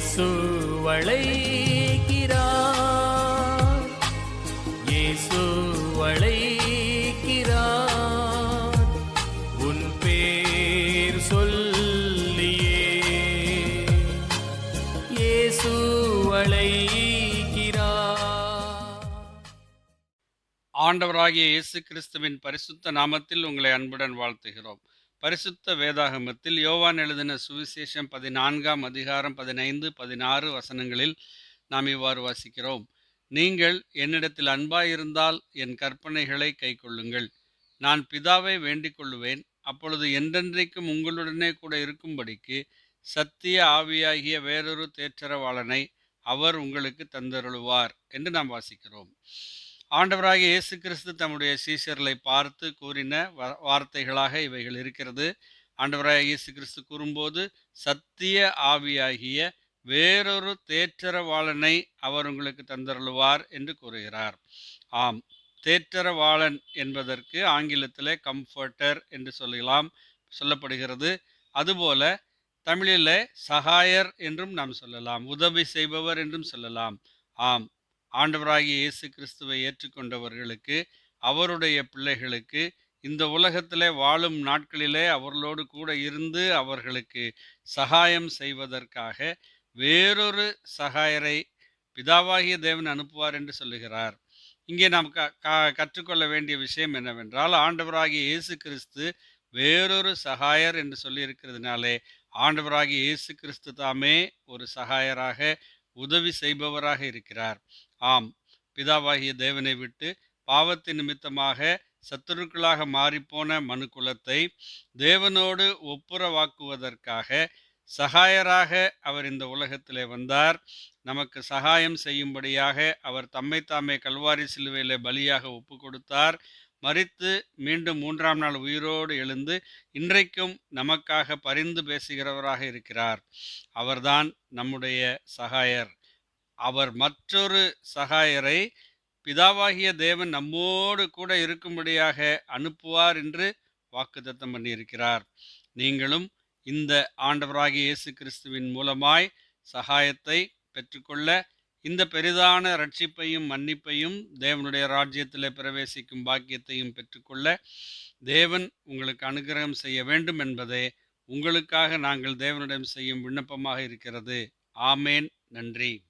இயேசு வளைக்கிறார் இயேசு வளைக்கிறார் உன் பேர் சொல்லியே இயேசு வளைக்கிறார் ஆண்டவராகிய இயேசு கிறிஸ்துவின் பரிசுத்த நாமத்தில் உங்களை அன்புடன் வாழ்த்துகிறோம். பரிசுத்த வேதாகமத்தில் யோவான் எழுதின சுவிசேஷம் பதினான்காம் அதிகாரம் பதினைந்து பதினாறு வசனங்களில் நாம் இவ்வாறு வாசிக்கிறோம். நீங்கள் என்னிடத்தில் அன்பாயிருந்தால் என் கற்பனைகளை கைக்கொள்ளுங்கள். நான் பிதாவை வேண்டிக் கொள்ளுவேன் அப்பொழுது என்றென்றைக்கும் உங்களுடனே கூட இருக்கும்படிக்கு சத்திய ஆவியாகிய வேறொரு தேற்றரவாளனை அவர் உங்களுக்கு தந்தருளுவார் என்று நாம் வாசிக்கிறோம். ஆண்டவராக இயேசு கிறிஸ்து தம்முடைய சீசர்களை பார்த்து கூறின வ வார்த்தைகளாக இவைகள் இருக்கிறது. ஆண்டவராக இயேசு கிறிஸ்து கூறும்போது சத்திய ஆவியாகிய வேறொரு தேற்றரவாளனை அவர் உங்களுக்கு தந்தருளுவார் என்று கூறுகிறார். ஆம் தேற்றரவாளன் என்பதற்கு ஆங்கிலத்திலே கம்ஃபர்டர் என்று சொல்லலாம் சொல்லப்படுகிறது. அதுபோல தமிழில் சகாயர் என்றும் நாம் சொல்லலாம் உதவி செய்பவர் என்றும் சொல்லலாம். ஆம் ஆண்டவராகிய இயேசு கிறிஸ்துவை ஏற்றுக்கொண்டவர்களுக்கு அவருடைய பிள்ளைகளுக்கு இந்த உலகத்திலே வாழும் நாட்களிலே அவர்களோடு கூட இருந்து அவர்களுக்கு சகாயம் செய்வதற்காக வேறொரு சகாயரை பிதாவாகிய தேவன் அனுப்புவார் என்று சொல்லுகிறார். இங்கே நாம் க க- கற்றுக்கொள்ள வேண்டிய விஷயம் என்னவென்றால் ஆண்டவராகிய இயேசு கிறிஸ்து வேறொரு சகாயர் என்று சொல்லியிருக்கிறதுனாலே ஆண்டவராகிய இயேசு கிறிஸ்து தாமே ஒரு சகாயராக உதவி செய்பவராக இருக்கிறார். ஆம் பிதாவாகிய தேவனை விட்டு பாவத்தின் நிமித்தமாக சத்துருக்களாக மாறிப்போன மனுக்குலத்தை தேவனோடு ஒப்புரவாக்குவதற்காக சகாயராக அவர் இந்த உலகத்திலே வந்தார். நமக்கு சகாயம் செய்யும்படியாக அவர் தம்மை தாமே கல்வாரி சிலுவையிலே பலியாக ஒப்பு கொடுத்தார் மறித்து மீண்டும் மூன்றாம் நாள் உயிரோடு எழுந்து இன்றைக்கும் நமக்காக பரிந்து பேசுகிறவராக இருக்கிறார். அவர்தான் நம்முடைய சகாயர். அவர் மற்றொரு சகாயரை பிதாவாகிய தேவன் நம்மோடு கூட இருக்கும்படியாக அனுப்புவார் என்று வாக்குத்தத்தம் பண்ணியிருக்கிறார். நீங்களும் இந்த ஆண்டவராகிய இயேசு கிறிஸ்துவின் மூலமாய் சகாயத்தை பெற்றுக்கொள்ள இந்த பெரிதான ரட்சிப்பையும் மன்னிப்பையும் தேவனுடைய ராஜ்யத்தில் பிரவேசிக்கும் பாக்கியத்தையும் பெற்றுக்கொள்ள தேவன் உங்களுக்கு அனுகிரகம் செய்ய வேண்டும் என்பதே உங்களுக்காக நாங்கள் தேவனிடம் செய்யும் விண்ணப்பமாக இருக்கிறது. ஆமேன். நன்றி.